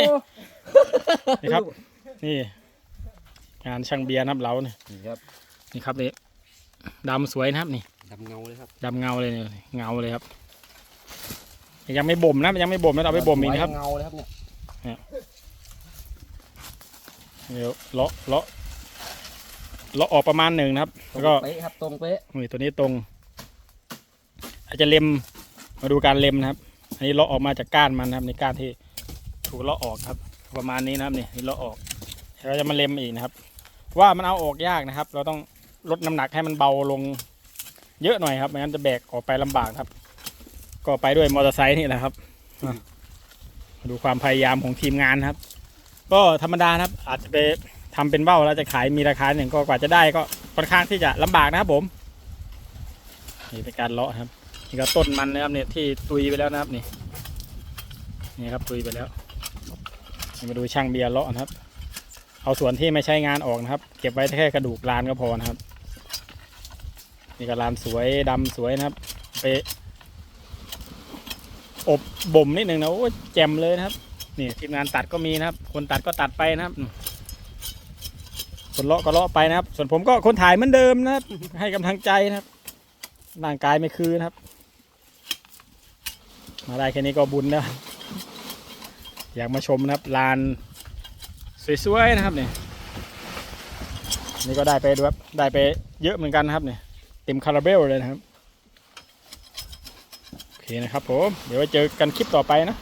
นี่ครับ นี่ งานช่างเบียร์นะครับเราเนี่ยนี่ครับ นี่ครับนี่ดำสวยนะครับนี่ดำเงาเลยครับดำเงาเลยเนี่ยเงาเลยครับ ยังไม่บ่มนะยังไม่บ่มนะเอาไปบ่มอีกนะครับเงาเลยครับเนี่ยเดี๋ยวเลาะเลาะเลาะออกประมาณหนึ่งนะครับ แล้วก็เป๊ะครับตรงเป๊ะนี่ตัวนี้ตรง อาจจะเล็มมาดูการเล็มนะครับ อันนี้เลาะออกมาจากก้านมันนะครับในก้านที่ ถูกเลาะออกครับ ประมาณนี้นะครับนี่เลาะออกเราจะมาเล็มอีกนะครับ ว่ามันเอาออกยากนะครับ เราต้องลดน้ำหนักให้มันเบาลงเยอะหน่อยครับไม่งั้นจะแบกออกไปลำบากครับ ก็ไปด้วยมอเตอร์ไซค์นี่แหละครับดูความพยายามของทีมงานครับ ก็ธรรมดานะครับ อาจจะไปทำเป็นเบ้าแล้วจะขายมีราคาหนึ่งก็กว่าจะได้ก็ค่อนข้างที่จะลำบากนะครับผมนี่เป็นการเลาะครับนี่ก็ต้นมันนะครับเนี่ยที่ตุยไปแล้วนะครับนี่นี่ครับตุยไปแล้ว มาดูช่างเบียร์เลาะนะครับ เอาส่วนที่ไม่ใช้งานออกนะครับ เก็บไว้แค่กระดูกลานก็พอนะครับ นี่ก็ลานสวยดำสวยนะครับ ไป อบบ่มนิดนึงนะโอ้แจ่มเลยนะครับ นี่ทีมงานตัดก็มีนะครับ คนตัดก็ตัดไปนะครับอืมคนเลาะก็เลาะไปนะครับ ส่วนผมก็คนถ่ายเหมือนเดิมนะครับ ให้กำลังใจนะครับร่างกายไม่คืนนะครับ มาได้แค่นี้ก็บุญแล้ว อยากมาชมนะครับลานสวยๆนะครับเนี่ยนี่ก็ได้ไปด้วยครับได้ไปเยอะเหมือนกันนะครับเนี่ยเต็มคาราเบลเลยนะครับโอเคนะครับผมเดี๋ยวไว้เจอกันคลิปต่อไปนะ